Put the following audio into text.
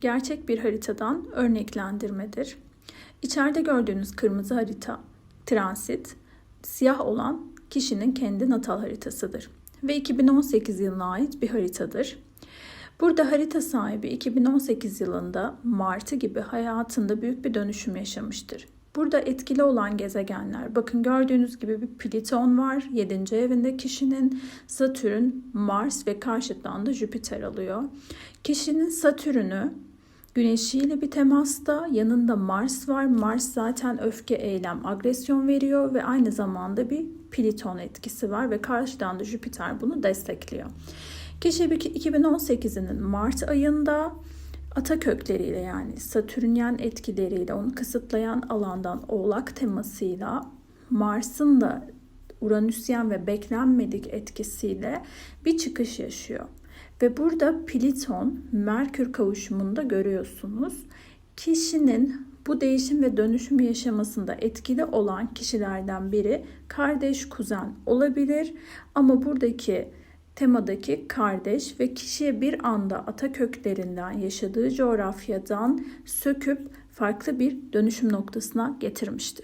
gerçek bir haritadan örneklendirmedir. İçeride gördüğünüz kırmızı harita transit, siyah olan kişinin kendi natal haritasıdır ve 2018 yılına ait bir haritadır. Burada harita sahibi 2018 yılında Martı gibi hayatında büyük bir dönüşüm yaşamıştır. Burada etkili olan gezegenler, bakın gördüğünüz gibi bir Plüton var 7. evinde kişinin, Satürn, Mars ve karşıttan Jüpiter alıyor. Kişinin Satürn'ü Güneşiyle bir temasta yanında Mars var. Mars zaten öfke, eylem, agresyon veriyor ve aynı zamanda bir Plüton etkisi var ve karşıdan da Jüpiter bunu destekliyor. Kişi 2018'inin Mart ayında ata kökleriyle yani Satürnyen etkileriyle onu kısıtlayan alandan oğlak temasıyla Mars'ın da Uranüsyen ve beklenmedik etkisiyle bir çıkış yaşıyor. Ve burada Pliton Merkür kavuşumunda görüyorsunuz. Kişinin bu değişim ve dönüşüm yaşamasında etkili olan kişilerden biri kardeş kuzen olabilir ama buradaki temadaki kardeş ve kişiye bir anda ata köklerinden yaşadığı coğrafyadan söküp farklı bir dönüşüm noktasına getirmiştir.